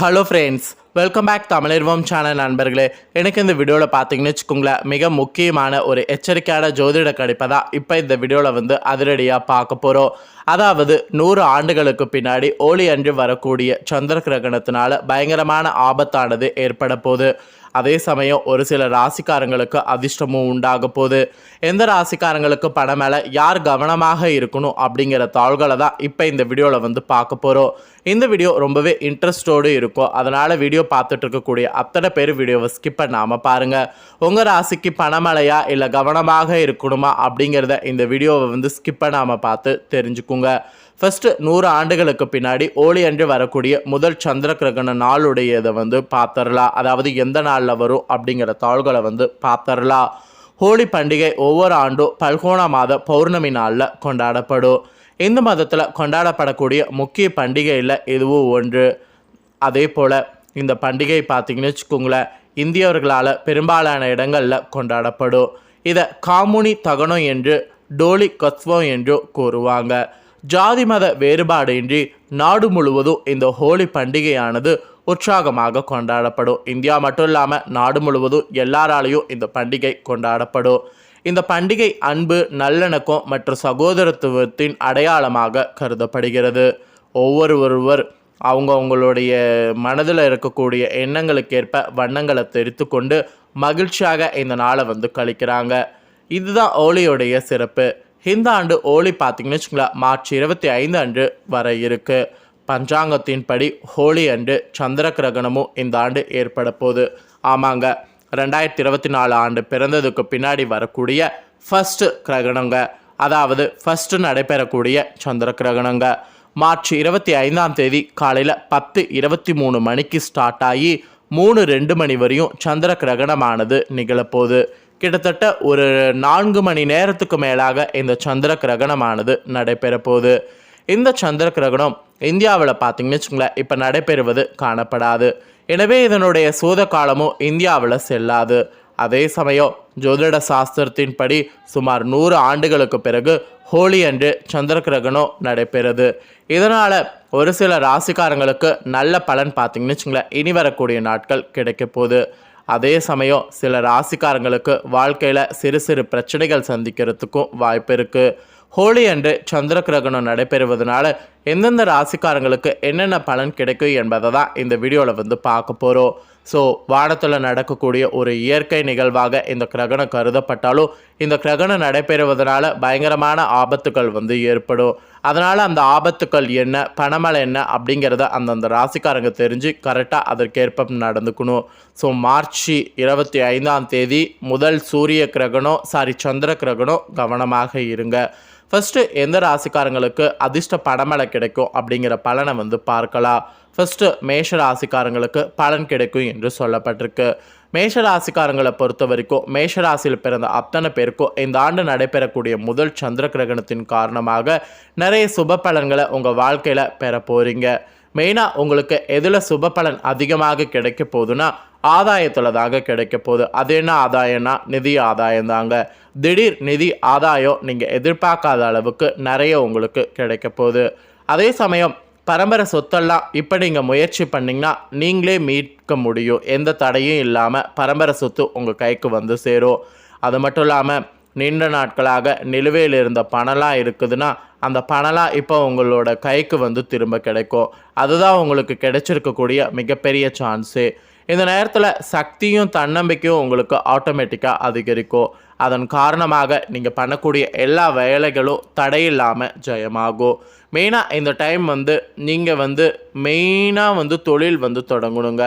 Hello friends welcome back Tamilarvam channel நண்பர்களே. எனக்கு இந்த வீடியோவில் பார்த்தீங்கன்னு வச்சுக்கோங்களேன் மிக முக்கியமான ஒரு எச்சரிக்கையான ஜோதிட கணிப்பை தான் இப்போ இந்த வீடியோவில் வந்து அதிரடியாக பார்க்க போகிறோம் அதாவது நூறு ஆண்டுகளுக்கு பின்னாடி ஓலி அன்று வரக்கூடிய சந்திர கிரகணத்தினால பயங்கரமான ஆபத்தானது ஏற்பட போகுது. அதே சமயம் ஒரு சில ராசிக்காரங்களுக்கு அதிர்ஷ்டமும் உண்டாக போகுது. எந்த ராசிக்காரங்களுக்கு பணம் மேலே யார் கவனமாக இருக்கணும் அப்படிங்கிற தாள்களை தான் இப்போ இந்த வீடியோவில் வந்து பார்க்க போகிறோம் இந்த வீடியோ ரொம்பவே இன்ட்ரெஸ்டோடு இருக்கும். அதனால் வீடியோ பார்த்துட்டு இருக்கக்கூடிய அத்தனை பேர் வீடியோவை ஸ்கிப் பண்ணாமல் பாருங்கள் உங்கள் ராசிக்கு பணமழையா இல்லை கவனமாக இருக்கணுமா அப்படிங்கிறத இந்த வீடியோவை வந்து ஸ்கிப் பண்ணாமல் பார்த்து தெரிஞ்சுக்குங்க. ஃபஸ்ட்டு நூறு ஆண்டுகளுக்கு பின்னாடி ஓலி அன்று வரக்கூடிய முதல் சந்திர கிரகண நாளுடையதை வந்து பார்த்துடலாம் அதாவது எந்த நாளில் வரும் அப்படிங்கிற தாள்களை வந்து பார்த்துடலாம் ஹோலி பண்டிகை ஒவ்வொரு ஆண்டும் பல்கோணா மாத பௌர்ணமி நாளில் கொண்டாடப்படும். இந்து மதத்தில் கொண்டாடப்படக்கூடிய முக்கிய பண்டிகையில் இதுவும் ஒன்று. அதே போல் இந்த பண்டிகை பார்த்திங்கன்னு வச்சுக்கோங்களேன் இந்தியவர்களால் பெரும்பாலான இடங்களில் கொண்டாடப்படும். இதை காமுனி தகனம் என்று டோலி கத்வம் என்றும் கூறுவாங்க. ஜாதி மத வேறுபாடின்றி நாடு முழுவதும் இந்த ஹோலி பண்டிகையானது உற்சாகமாக கொண்டாடப்படும். இந்தியா மட்டும் இல்லாமல் நாடு முழுவதும் எல்லாராலையும் இந்த பண்டிகை கொண்டாடப்படும். இந்த பண்டிகை அன்பு நல்லிணக்கம் மற்றும் சகோதரத்துவத்தின் அடையாளமாக கருதப்படுகிறது. ஒவ்வொருவருவர் அவங்க அவங்களுடைய மனதில் இருக்கக்கூடிய எண்ணங்களுக்கேற்ப வண்ணங்களை தெரித்து கொண்டு மகிழ்ச்சியாக இந்த நாளை வந்து கழிக்கிறாங்க. இதுதான் ஹோலியோடைய சிறப்பு. இந்த ஆண்டு ஹோலி பார்த்தீங்கன்னு வச்சுங்களேன் மார்ச் இருபத்தி ஐந்து அன்று வர இருக்குது பஞ்சாங்கத்தின்படி ஹோலி அன்று சந்திர கிரகணமும் இந்த ஆண்டு ஏற்பட போகுது. ஆமாங்க ரெண்டாயிரத்தி இருபத்தி நாலு ஆண்டு பிறந்ததுக்கு பின்னாடி வரக்கூடிய ஃபஸ்ட்டு கிரகணங்க. அதாவது ஃபஸ்ட்டு நடைபெறக்கூடிய சந்திர கிரகணங்க மார்ச் இருபத்தி ஐந்தாம் தேதி காலையில் பத்து இருபத்தி மூணு மணிக்கு ஸ்டார்ட் ஆகி மூணு ரெண்டு மணி வரையும் சந்திர கிரகணமானது நிகழப்போகுது. கிட்டத்தட்ட ஒரு நான்கு மணி நேரத்துக்கு மேலாக இந்த சந்திர கிரகணமானது நடைபெற போகுது இந்த சந்திர கிரகணம் இந்தியாவில் பார்த்தீங்கன்னு வச்சுங்களேன் இப்போ நடைபெறுவது காணப்படாது. எனவே இதனுடைய சூத காலமும் இந்தியாவில் செல்லாது. அதே சமயம் ஜோதிட சாஸ்திரத்தின்படி சுமார் நூறு ஆண்டுகளுக்கு பிறகு ஹோலி அன்று சந்திர கிரகணம் நடைபெறுது. இதனால் ஒரு சில ராசிக்காரங்களுக்கு நல்ல பலன் பார்த்தீங்கன்னு வச்சுங்களேன் இனி வரக்கூடிய நாட்கள் கிடைக்க போகுது. அதே சமயம் சில ராசிக்காரங்களுக்கு வாழ்க்கையில் சிறு சிறு பிரச்சனைகள் சந்திக்கிறதுக்கும் வாய்ப்பு இருக்குது ஹோலி அன்று சந்திர கிரகணம் நடைபெறுவதனால எந்தெந்த ராசிக்காரங்களுக்கு என்னென்ன பலன் கிடைக்கும் என்பதை தான் இந்த வீடியோவில் வந்து பார்க்க போகிறோம் ஸோ வானத்தில் நடக்கக்கூடிய ஒரு இயற்கை நிகழ்வாக இந்த கிரகணம் கருதப்பட்டாலும் இந்த கிரகணம் நடைபெறுவதனால பயங்கரமான ஆபத்துக்கள் வந்து ஏற்படும். அதனால் அந்த ஆபத்துக்கள் என்ன பணமலை என்ன அப்படிங்கிறத அந்தந்த ராசிக்காரங்க தெரிஞ்சு கரெக்டாக அதற்கேற்ப நடந்துக்கணும். ஸோ மார்ச் இருபத்தி ஐந்தாம் தேதி முதல் சூரிய கிரகணம் சாரி சந்திர கிரகணம் கவனமாக இருங்க. ஃபஸ்ட்டு எந்த ராசிக்காரங்களுக்கு அதிர்ஷ்ட படமலை கிடைக்கும் அப்படிங்கிற பலனை வந்து பார்க்கலாம். ஃபஸ்ட்டு மேஷ ராசிக்காரங்களுக்கு பலன் கிடைக்கும் என்று சொல்லப்பட்டிருக்கு. மேஷ ராசிக்காரங்களை பொறுத்த வரைக்கும் மேஷ ராசியில் பிறந்த அத்தனை பேருக்கும் இந்த ஆண்டு நடைபெறக்கூடிய முதல் சந்திர கிரகணத்தின் காரணமாக நிறைய சுப பலன்களை உங்கள் வாழ்க்கையில் பெற போகிறீங்க மெயினாக உங்களுக்கு எதில் சுப பலன் அதிகமாக கிடைக்க போகுதுன்னா ஆதாயத்தில் தாங்க கிடைக்க போகுது. அது என்ன ஆதாயம்னா நிதி ஆதாயம் தாங்க திடீர் நிதி ஆதாயம் நீங்கள் எதிர்பார்க்காத அளவுக்கு நிறைய உங்களுக்கு கிடைக்க போகுது. அதே சமயம் பரம்பரை சொத்தெல்லாம் இப்போ நீங்கள் முயற்சி பண்ணிங்கன்னா நீங்களே மீட்க முடியும். எந்த தடையும் இல்லாமல் பரம்பரை சொத்து உங்கள் கைக்கு வந்து சேரும். அது மட்டும் இல்லாமல் நீண்ட நாட்களாக நிலுவையில் இருந்த பணம்லாம் இருக்குதுன்னா அந்த பணம்லாம் இப்போ உங்களோட கைக்கு வந்து திரும்ப கிடைக்கும். அதுதான் உங்களுக்கு கிடைச்சிருக்கக்கூடிய மிகப்பெரிய சான்ஸு. இந்த நேரத்தில் சக்தியும் தன்னம்பிக்கையும் உங்களுக்கு ஆட்டோமேட்டிக்காக அதிகரிக்கும். அதன் காரணமாக நீங்கள் பண்ணக்கூடிய எல்லா வேலைகளும் தடையில்லாமல் ஜெயமாகும். மெயினாக இந்த டைம் வந்து நீங்கள் வந்து மெயினாக வந்து தொழில் வந்து தொடங்கணுங்க.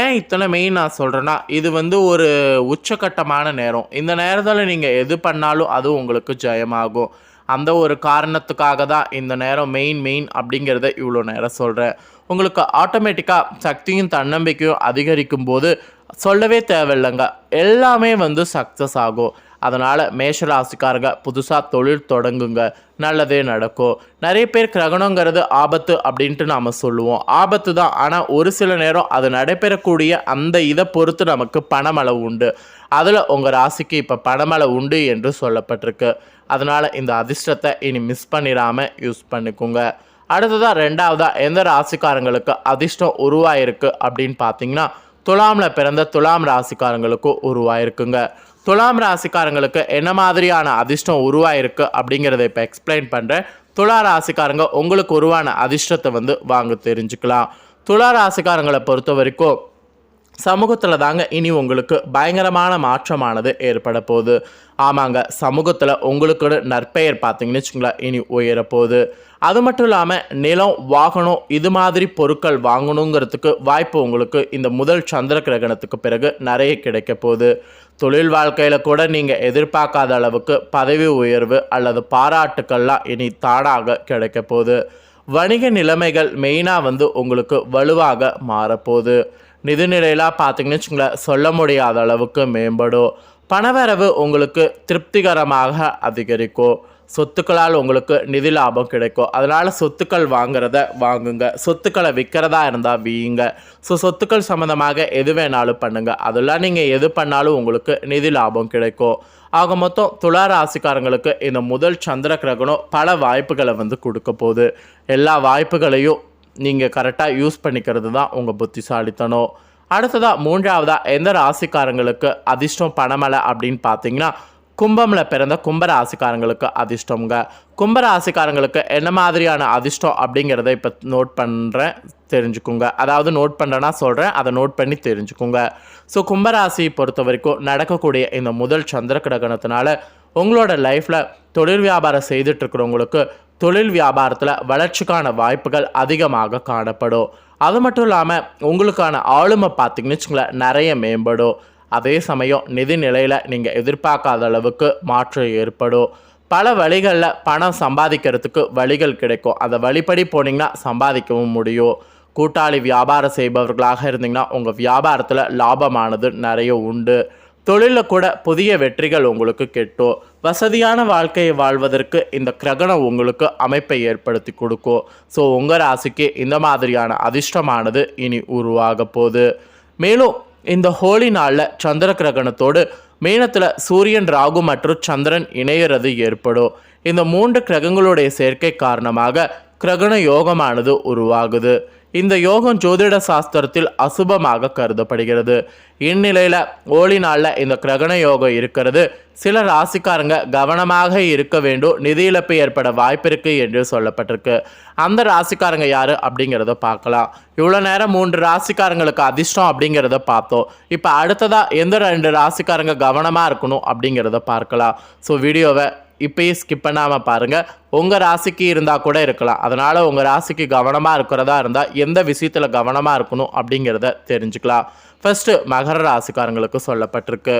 ஏன் இத்தனை மெயின் நான் சொல்கிறேன்னா இது வந்து ஒரு உச்சகட்டமான நேரம். இந்த நேரத்தில் நீங்கள் எது பண்ணாலும் அது உங்களுக்கு ஜெயமாகும். அந்த ஒரு காரணத்துக்காக தான் இந்த நேரம் மெயின் மெயின் அப்படிங்கிறத இவ்வளோ நேரம் சொல்கிறேன் உங்களுக்கு ஆட்டோமேட்டிக்காக சக்தியும் தன்னம்பிக்கையும் அதிகரிக்கும் போது சொல்லவே தேவையில்லைங்க. எல்லாமே வந்து சக்ஸஸ் ஆகும். அதனால் மேஷராசிக்காரங்க புதுசாக தொழில் தொடங்குங்க. நல்லதே நடக்கும். நிறைய பேர் கிரகணங்கிறது ஆபத்து அப்படின்ட்டு நாம் சொல்லுவோம். ஆபத்து தான். ஆனால் ஒரு சில நேரம் அது நடைபெறக்கூடிய அந்த இதை பொறுத்து நமக்கு பணமளவு உண்டு. அதில் உங்கள் ராசிக்கு இப்போ பணமளவு உண்டு என்று சொல்லப்பட்டிருக்கு. அதனால் இந்த அதிர்ஷ்டத்தை இனி மிஸ் பண்ணிடாமல் யூஸ் பண்ணிக்கோங்க. அடுத்ததாக ரெண்டாவதாக எந்த ராசிக்காரங்களுக்கு அதிர்ஷ்டம் உருவாயிருக்கு அப்படின்னு பார்த்தீங்கன்னா துலாமில் பிறந்த துலாம் ராசிக்காரங்களுக்கும் உருவாயிருக்குங்க. துலாம் ராசிக்காரங்களுக்கு என்ன மாதிரியான அதிர்ஷ்டம் உருவாயிருக்கு அப்படிங்கிறத இப்போ எக்ஸ்பிளைன் பண்ணுறேன் துலா ராசிக்காரங்க உங்களுக்கு உருவான அதிர்ஷ்டத்தை வந்து வாங்க தெரிஞ்சுக்கலாம். துலா ராசிக்காரங்களை பொறுத்த வரைக்கும் சமூகத்தில் தாங்க இனி உங்களுக்கு பயங்கரமான மாற்றமானது ஏற்பட போகுது. ஆமாங்க சமூகத்தில் உங்களுக்கு நற்பெயர் பார்த்தீங்கன்னு வச்சுங்களேன் இனி உயரப்போகுது அது மட்டும் இல்லாமல் நிலம் வாகனம் இது மாதிரி பொருட்கள் வாங்கணுங்கிறதுக்கு வாய்ப்பு உங்களுக்கு இந்த முதல் சந்திர கிரகணத்துக்கு பிறகு நிறைய கிடைக்க போகுது. தொழில் வாழ்க்கையில் கூட நீங்கள் எதிர்பார்க்காத அளவுக்கு பதவி உயர்வு அல்லது பாராட்டுக்கள்லாம் இனி தானாக கிடைக்க போகுது. வணிக நிலைமைகள் மெயினாக வந்து உங்களுக்கு வலுவாக மாறப்போகுது. நிதிநிலையெல்லாம் பார்த்தீங்கன்னு வச்சுங்களேன் சொல்ல முடியாத அளவுக்கு மேம்படும். பணவரவு உங்களுக்கு திருப்திகரமாக அதிகரிக்கும். சொத்துக்களால் உங்களுக்கு நிதி லாபம் கிடைக்கும். அதனால் சொத்துக்கள் வாங்குறத வாங்குங்க. சொத்துக்களை விற்கிறதா இருந்தால் வீங்க. ஸோ சொத்துக்கள் சம்மந்தமாக எது வேணாலும் பண்ணுங்கள் அதெல்லாம் நீங்கள் எது பண்ணாலும் உங்களுக்கு நிதி லாபம் கிடைக்கும். ஆக மொத்தம் துலா ராசிக்காரங்களுக்கு இந்த முதல் சந்திர கிரகணம் பல வாய்ப்புகளை வந்து கொடுக்க போகுது. எல்லா வாய்ப்புகளையும் நீங்கள் கரெக்டாக யூஸ் பண்ணிக்கிறது தான் உங்கள் புத்திசாலித்தனம். அடுத்ததாக மூன்றாவதாக எந்த ராசிக்காரங்களுக்கு அதிர்ஷ்டம் பணமலை அப்படின்னு பார்த்தீங்கன்னா கும்பமில் பிறந்த கும்பராசிக்காரங்களுக்கு அதிர்ஷ்டங்க அதிர்ஷ்டம்ங்க. என்ன மாதிரியான அதிர்ஷ்டம் அப்படிங்கிறத இப்போ நோட் பண்ணுறேன் தெரிஞ்சுக்குங்க. அதாவது நோட் பண்ணுறேன்னா சொல்கிறேன் அதை நோட் பண்ணி தெரிஞ்சுக்குங்க. ஸோ கும்பராசியை பொறுத்த வரைக்கும் நடக்கக்கூடிய இந்த முதல் சந்திர கிரகணத்தினால உங்களோட லைஃப்பில் தொழில் வியாபாரம் செய்துட்ருக்கிறவங்களுக்கு தொழில் வியாபாரத்தில் வளர்ச்சிக்கான வாய்ப்புகள் அதிகமாக காணப்படும். அது மட்டும் இல்லாமல் உங்களுக்கான ஆளுமை பார்த்தீங்கன்னு வச்சுங்களேன் நிறைய மேம்படும். அதே சமயம் நிதி நிலையில் நீங்கள் எதிர்பார்க்காத அளவுக்கு மாற்றம் ஏற்படும். பல வழிகளில் பணம் சம்பாதிக்கிறதுக்கு வழிகள் கிடைக்கும். அந்த வழிப்படி போனீங்கன்னா சம்பாதிக்கவும் முடியும். கூட்டாளி வியாபாரம் செய்பவர்களாக இருந்தீங்கன்னா உங்கள் வியாபாரத்தில் லாபமானது நிறைய உண்டு. தொழிலில் கூட புதிய வெற்றிகள் உங்களுக்கு கெட்டும். வசதியான வாழ்க்கையை வாழ்வதற்கு இந்த கிரகணம் உங்களுக்கு அமைப்பை ஏற்படுத்தி கொடுக்கும். ஸோ உங்கள் ராசிக்கு இந்த மாதிரியான அதிர்ஷ்டமானது இனி உருவாக போகுது. மேலும் இந்த ஹோலி நாளில் சந்திர கிரகணத்தோடு மீனத்தில் சூரியன் ராகு மற்றும் சந்திரன் இணையிறது ஏற்படும். இந்த மூன்று கிரகங்களுடைய சேர்க்கை காரணமாக கிரகண யோகமானது உருவாகுது. இந்த யோகம் ஜோதிட சாஸ்திரத்தில் அசுபமாக கருதப்படுகிறது. இந்நிலையில் ஓலி நாளில் இந்த கிரகண யோகம் இருக்கிறது. சில ராசிக்காரங்க கவனமாக இருக்க வேண்டும். நிதி இழப்பு ஏற்பட வாய்ப்பிருக்கு என்று சொல்லப்பட்டிருக்கு. அந்த ராசிக்காரங்க யார் அப்படிங்கிறத பார்க்கலாம். இவ்வளோ நேரம் மூன்று ராசிக்காரங்களுக்கு அதிர்ஷ்டம் அப்படிங்கிறத பார்த்தோம். இப்போ அடுத்ததாக எந்த ரெண்டு ராசிக்காரங்க கவனமாக இருக்கணும் அப்படிங்கிறத பார்க்கலாம். ஸோ வீடியோவை இப்பயே ஸ்கிப் பண்ணாமல் பாருங்கள் உங்கள் ராசிக்கு இருந்தால் கூட இருக்கலாம். அதனால் உங்கள் ராசிக்கு கவனமாக இருக்கிறதா இருந்தால் எந்த விஷயத்தில் கவனமாக இருக்கணும் அப்படிங்கிறத தெரிஞ்சுக்கலாம். ஃபஸ்ட்டு மகர ராசிக்காரங்களுக்கு சொல்லப்பட்டிருக்கு.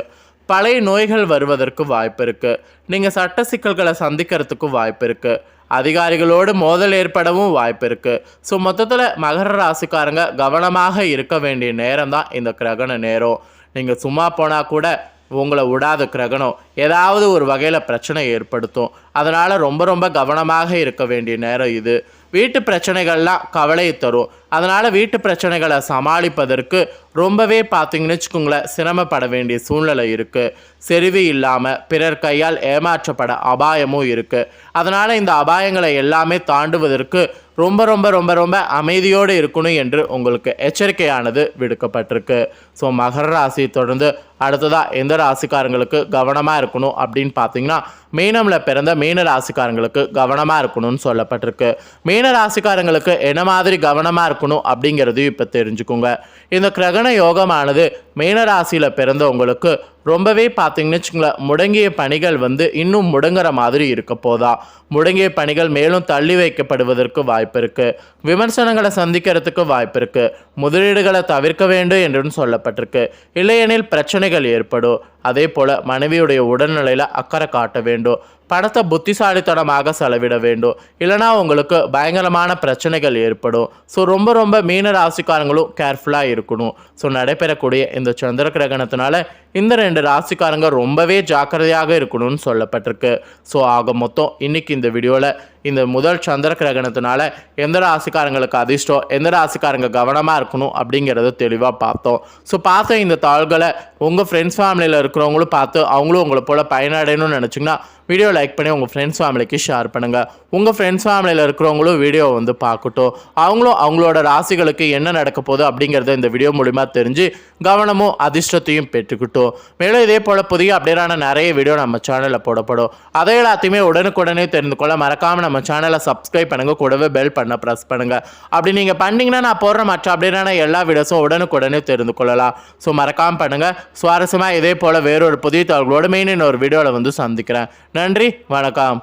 பழைய நோய்கள் வருவதற்கு வாய்ப்பு இருக்குது நீங்கள் சட்ட சிக்கல்களை சந்திக்கிறதுக்கு வாய்ப்பு இருக்குது அதிகாரிகளோடு மோதல் ஏற்படவும் வாய்ப்பு இருக்குது ஸோ மொத்தத்தில் மகர ராசிக்காரங்க கவனமாக இருக்க வேண்டிய நேரம் தான் இந்த கிரகண நேரம். நீங்கள் சும்மா போனால் கூட உங்களை விடாத கிரகணம். ஏதாவது ஒரு வகையில் பிரச்சனை ஏற்படுத்தும். அதனால் ரொம்ப ரொம்ப கவனமாக இருக்க வேண்டிய நேரம் இது. வீட்டு பிரச்சனைகள்லாம் கவலையை தரும். அதனால் வீட்டு பிரச்சனைகளை சமாளிப்பதற்கு ரொம்பவே பார்த்தீங்கன்னு வச்சுக்கோங்களேன் சிரமப்பட வேண்டிய சூழ்நிலை இருக்குது செறிவு இல்லாமல் பிறர் கையால் ஏமாற்றப்பட அபாயமும் இருக்குது அதனால் இந்த அபாயங்களை எல்லாமே தாண்டுவதற்கு ரொம்ப ரொம்ப ரொம்ப ரொம்ப அமைதியோடு இருக்கணும் என்று உங்களுக்கு எச்சரிக்கையானது விடுக்கப்பட்டிருக்கு. ஸோ மகர ராசியை தொடர்ந்து அடுத்ததாக எந்த ராசிக்காரங்களுக்கு கவனமாக இருக்கணும் அப்படின்னு பார்த்தீங்கன்னா மீனமில் பிறந்த மீன ராசிக்காரங்களுக்கு கவனமாக இருக்கணும்னு சொல்லப்பட்டிருக்கு. மீன ராசிக்காரங்களுக்கு என்ன மாதிரி கவனமாக இருக்கணும் அப்படிங்கிறதையும் இப்போ தெரிஞ்சுக்கோங்க. இந்த கிரகண யோகமானது மீன ராசியில் பிறந்தவங்களுக்கு ரொம்பவே பார்த்தீங்கன்னு வச்சுங்களேன் முடங்கிய பணிகள் வந்து இன்னும் முடங்குற மாதிரி இருக்க போதா. முடங்கிய பணிகள் மேலும் தள்ளி வைக்கப்படுவதற்கு வாய்ப்பு இருக்குது விமர்சனங்களை சந்திக்கிறதுக்கு வாய்ப்பு இருக்குது முதலீடுகளை தவிர்க்க வேண்டும் என்றும் சொல்லப்பட்டிருக்கு. இல்லையெனில் பிரச்சனை பிரச்சனைகள் ஏற்படும். அதே போல் மனைவியுடைய உடல்நிலையில் அக்கறை காட்ட வேண்டும். பணத்தை புத்திசாலித்தனமாக செலவிட வேண்டும். இல்லைனா உங்களுக்கு பயங்கரமான பிரச்சனைகள் ஏற்படும். ஸோ ரொம்ப ரொம்ப மீன ராசிக்காரங்களும் கேர்ஃபுல்லாக இருக்கணும். ஸோ நடைபெறக்கூடிய இந்த சந்திர கிரகணத்தினால இந்த ரெண்டு ராசிக்காரங்க ரொம்பவே ஜாக்கிரதையாக இருக்கணும்னு சொல்லப்பட்டிருக்கு. ஸோ ஆக மொத்தம் இன்னைக்கு இந்த வீடியோவில் இந்த முதல் சந்திர கிரகணத்தினால எந்த ராசிக்காரங்களுக்கு அதிர்ஷ்டம் எந்த ராசிக்காரங்க கவனமாக இருக்கணும் அப்படிங்கிறத தெளிவாக பார்த்தோம். ஸோ பார்த்த இந்த தாள்களை உங்கள் ஃப்ரெண்ட்ஸ் ஃபேமிலியில் இருக்கிறவங்களும் பார்த்து அவங்களும் உங்களை போல் பயனடையணும்னு நினச்சிங்கன்னா வீடியோ லைக் பண்ணி உங்கள் ஃப்ரெண்ட்ஸ் ஃபேமிலிக்கு ஷேர் பண்ணுங்கள் உங்கள் ஃப்ரெண்ட்ஸ் ஃபேமிலியில் இருக்கிறவங்களும் வீடியோ வந்து பார்க்கட்டும். அவங்களும் அவங்களோட ராசிகளுக்கு என்ன நடக்க போகுது அப்படிங்கிறத இந்த வீடியோ மூலிமா தெரிஞ்சு கவனமும் அதிர்ஷ்டத்தையும் பெற்றுக்கிட்டோம். மேலும் இதே போல் புதிய அப்டேட்டான நிறைய வீடியோ நம்ம சேனலில் போடப்படும். அதை எல்லாத்தையுமே உடனுக்குடனே தெரிந்து கொள்ள மறக்காமல் நம்ம சேனலை சப்ஸ்கிரைப் பண்ணுங்கள் கூடவே பெல் பண்ண ப்ரெஸ் பண்ணுங்கள் அப்படி நீங்கள் பண்ணீங்கன்னா நான் போடுற மற்ற அப்டேட்டான எல்லா வீடியோஸும் உடனுக்குடனே தெரிந்து கொள்ளலாம். ஸோ மறக்காமல் பண்ணுங்கள் சுவாரஸ்யமாக இதே போல் வேறொரு புதிய தகவலோடு மெயின் ஒரு வீடியோவில் வந்து சந்திக்கிறேன். நன்றி. நன்றி வணக்கம்.